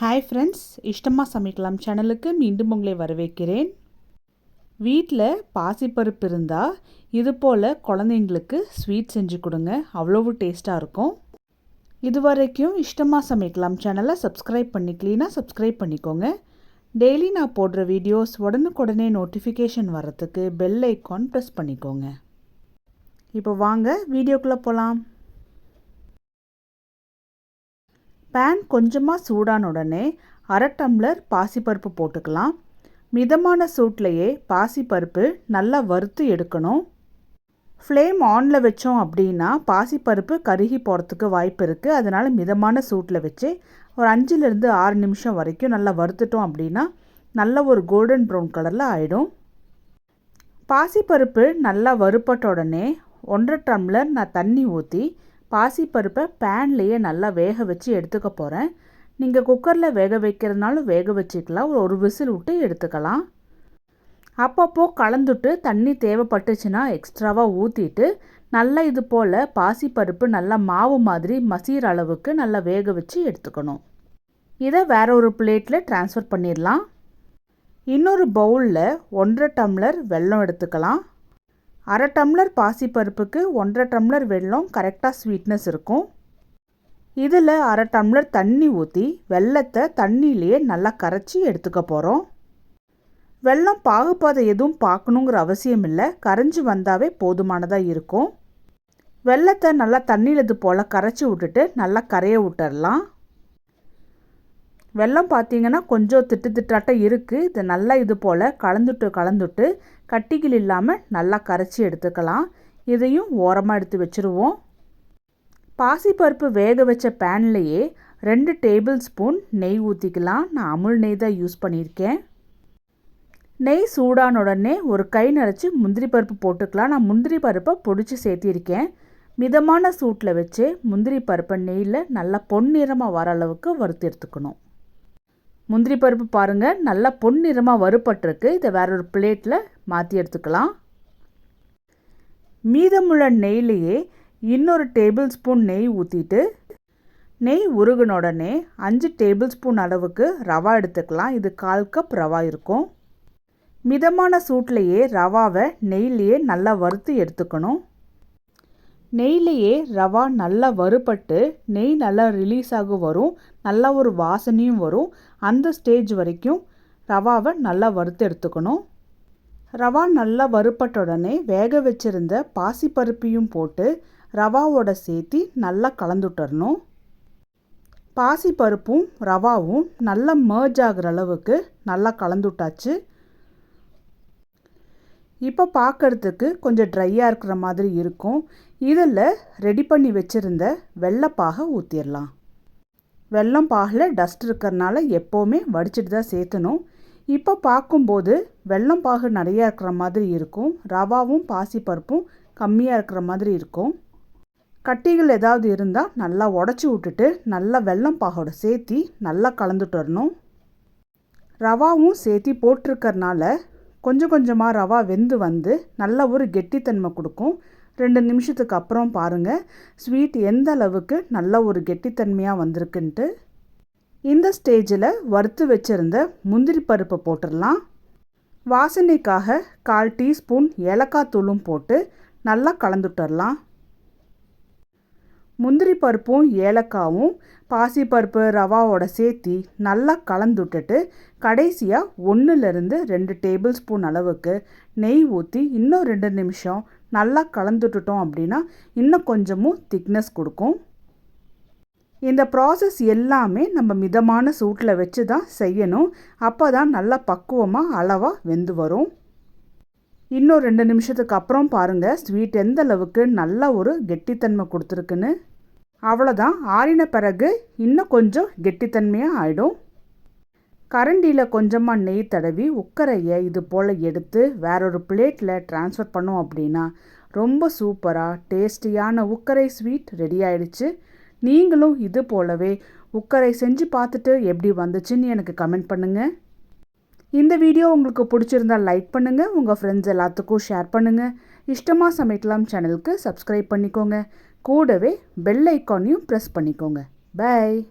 Hi friends இஷ்டமாக சமைக்கலாம் சேனலுக்கு மீண்டும் உங்களை வரவேற்கிறேன். வீட்டில் பாசிப்பருப்பு இருந்தால் இது போல் குழந்தைங்களுக்கு ஸ்வீட் செஞ்சு கொடுங்க அவ்வளவு டேஸ்ட்டாக இருக்கும். இது வரைக்கும் இஷ்டமாக சமைக்கலாம் சேனலை சப்ஸ்கிரைப் பண்ணிக்கலீனா சப்ஸ்கிரைப் பண்ணிக்கோங்க. டெய்லி நான் போடுற வீடியோஸ் உடனுக்குடனே நோட்டிஃபிகேஷன் வரத்துக்கு பெல் ஐக்கான் ப்ரெஸ் பண்ணிக்கோங்க. இப்போ வாங்க வீடியோக்குள்ளே போகலாம் பேன் கொஞ்சமாக சூடான உடனே அரை டம்ளர் பாசிப்பருப்பு போட்டுக்கலாம். மிதமான சூட்லேயே பாசிப்பருப்பு நல்லா வறுத்து எடுக்கணும். ஃப்ளேம் ஆனில் வச்சோம் அப்படின்னா பாசிப்பருப்பு கருகி போகிறதுக்கு வாய்ப்பு இருக்குது அதனால் மிதமான சூட்டில் வச்சு ஒரு அஞ்சுலேருந்து ஆறு நிமிஷம் வரைக்கும் நல்லா வறுத்துட்டோம் அப்படின்னா நல்ல ஒரு கோல்டன் ப்ரௌன் கலரில் ஆகிடும் பாசிப்பருப்பு நல்லா வறுப்பட்ட உடனே ஒன்றரை டம்ளர் நான் தண்ணி ஊற்றி பாசிப்பருப்பை பேன்லேயே நல்லா வேக வச்சு எடுத்துக்க போகிறேன் நீங்கள் குக்கரில் வேக வைக்கிறதுனாலும் வேக வச்சுக்கலாம். ஒரு விசில் விட்டு எடுத்துக்கலாம். அப்பப்போ கலந்துட்டு தண்ணி தேவைப்பட்டுச்சுன்னா எக்ஸ்ட்ராவாக ஊற்றிட்டு நல்லா இது போல் பாசிப்பருப்பு நல்லா மாவு மாதிரி மசீர் அளவுக்கு நல்லா வேக வச்சு எடுத்துக்கணும். இதை வேற ஒரு பிளேட்டில் ட்ரான்ஸ்ஃபர் பண்ணிடலாம். இன்னொரு பவுலில் ஒன்றரை டம்ளர் வெல்லம் எடுத்துக்கலாம். அரை டம்ளர் பாசிப்பருப்புக்கு ஒன்றரை டம்ளர் வெல்லம் கரெக்டாக ஸ்வீட்னஸ் இருக்கும். இதில் அரை டம்ளர் தண்ணி ஊற்றி வெள்ளத்தை தண்ணியிலேயே நல்லா கரைச்சி எடுத்துக்க போகிறோம் வெள்ளம் பாகுபாதை எதுவும் பார்க்கணுங்கிற அவசியம் இல்லை. கரைஞ்சி வந்தாவே போதுமானதாக இருக்கும். வெள்ளத்தை நல்லா தண்ணியில் இது போல் கரைச்சி விட்டுட்டு நல்லா கரைய விட்டுடலாம் வெள்ளம் பார்த்தீங்கன்னா கொஞ்சம் திட்டு திட்டாட்டம் இருக்குது இது நல்லா இது போல் கலந்துட்டு கலந்துட்டு கட்டிகள் இல்லாமல் நல்லா கரைச்சி எடுத்துக்கலாம். இதையும் ஓரமாக எடுத்து வச்சுருவோம். பாசிப்பருப்பு வேக வச்ச பேன்லேயே ரெண்டு டேபிள் ஸ்பூன் நெய் ஊற்றிக்கலாம் நான் அமுல் நெய் தான் யூஸ் பண்ணியிருக்கேன். நெய் சூடான உடனே ஒரு கை நிறச்சி முந்திரி பருப்பு போட்டுக்கலாம். நான் முந்திரி பருப்பை பொடிச்சு சேர்த்திருக்கேன். மிதமான சூட்டில் வச்சு முந்திரி பருப்பை நெய்யில் நல்லா பொன்னிறமாக வர அளவுக்கு வறுத்து எடுத்துக்கணும். முந்திரி பருப்பு பாருங்கள் நல்லா பொன்னிறமாக வறுபட்டிருக்கு. இதை வேற ஒரு பிளேட்டில் மாற்றி எடுத்துக்கலாம். மீதமுள்ள நெய்லேயே இன்னொரு டேபிள் ஸ்பூன் நெய் ஊற்றிட்டு நெய் உருகின உடனே அஞ்சு டேபிள் ஸ்பூன் அளவுக்கு ரவா எடுத்துக்கலாம். இது கால் கப் ரவா இருக்கும். மிதமான சூட்லேயே ரவாவை நெய்லேயே நல்லா வறுத்து எடுத்துக்கணும். நெய்லேயே ரவா நல்லா வறுபட்டு நெய் நல்லா ரிலீஸ் ஆக வரும். நல்லா ஒரு வாசனையும் வரும். அந்த ஸ்டேஜ் வரைக்கும் ரவாவை நல்லா வறுத்து எடுத்துக்கணும். ரவா நல்லா வறுப்பட்ட உடனே வேக வச்சுருந்த பாசிப்பருப்பையும் போட்டு ரவாவோட சேர்த்தி நல்லா கலந்துட்டுறணும் பாசிப்பருப்பும் ரவாவும் நல்லா மேர்ஜ் ஆகிற அளவுக்கு நல்லா கலந்துட்டாச்சு இப்போ பார்க்குறதுக்கு கொஞ்சம் ட்ரையாக இருக்கிற மாதிரி இருக்கும். இதில் ரெடி பண்ணி வச்சுருந்த வெள்ளைப்பாக ஊற்றிடலாம் வெள்ளம் பாகில் டஸ்ட் இருக்கிறனால எப்போவுமே வடிச்சிட்டு தான் சேர்த்தணும் இப்போ பார்க்கும்போது வெள்ளம் பாகு நிறையா இருக்கிற மாதிரி இருக்கும். ரவாவும் பாசிப்பருப்பும் கம்மியாக இருக்கிற மாதிரி இருக்கும். கட்டிகள் ஏதாவது இருந்தால் நல்லா உடச்சி விட்டுட்டு நல்லா வெள்ளம் பாகோட சேர்த்தி நல்லா கலந்துட்டு வரணும். ரவாவும் சேர்த்தி போட்டிருக்கறனால கொஞ்சம் கொஞ்சமாக ரவா வெந்து வந்து நல்ல ஒரு கெட்டித்தன்மை கொடுக்கும். ரெண்டு நிமிஷத்துக்கு அப்புறம் பாருங்கள் ஸ்வீட் எந்த அளவுக்கு நல்ல ஒரு கெட்டித்தன்மையாக வந்திருக்குன்ட்டு. இந்த ஸ்டேஜில் வறுத்து வச்சுருந்த முந்திரி பருப்பை போட்டுடலாம். வாசனைக்காக கால் டீஸ்பூன் ஏலக்காய் தூளும் போட்டு நல்லா கலந்துட்டுடலாம் முந்திரி பருப்பும் ஏலக்காவும் பாசிப்பருப்பு ரவாவோட சேர்த்தி நல்லா கலந்து விட்டுட்டு கடைசியாக ஒன்றுலேருந்து ரெண்டு டேபிள் ஸ்பூன் அளவுக்கு நெய் ஊற்றி இன்னும் ரெண்டு நிமிஷம் நல்லா கலந்துட்டுட்டோம் அப்படின்னா இன்னும் கொஞ்சமும் திக்னஸ் கொடுக்கும். இந்த ப்ராசஸ் எல்லாமே நம்ம மிதமான சூட்டில் வச்சு தான் செய்யணும். அப்போ தான் நல்லா பக்குவமாக அளவாக வெந்து வரும். இன்னும் ரெண்டு நிமிஷத்துக்கு அப்புறம் பாருங்கள் ஸ்வீட் எந்த அளவுக்கு நல்ல ஒரு கெட்டித்தன்மை கொடுத்துருக்குன்னு. அவ்வளோதான் ஆறின பிறகு இன்னும் கொஞ்சம் கெட்டித்தன்மையாக ஆகிடும் கரண்டியில் கொஞ்சமாக நெய் தடவி உக்கரையை இது போல் எடுத்து வேறொரு பிளேட்டில் ட்ரான்ஸ்ஃபர் பண்ணோம் அப்படின்னா ரொம்ப சூப்பராக டேஸ்டியான உக்கரை ஸ்வீட் ரெடி ஆயிடுச்சு. நீங்களும் இது போலவே உக்கரை செஞ்சு பார்த்துட்டு எப்படி வந்துச்சுன்னு எனக்கு கமெண்ட் பண்ணுங்கள் இந்த வீடியோ உங்களுக்கு பிடிச்சிருந்தால் லைக் பண்ணுங்கள் உங்கள் ஃப்ரெண்ட்ஸ் எல்லாத்துக்கும் ஷேர் பண்ணுங்கள் இஷ்டமாக சமைக்கலாம் சேனலுக்கு சப்ஸ்கிரைப் பண்ணிக்கோங்க. கூடவே பெல் ஐக்கானையும் ப்ரெஸ் பண்ணிக்கோங்க. பாய்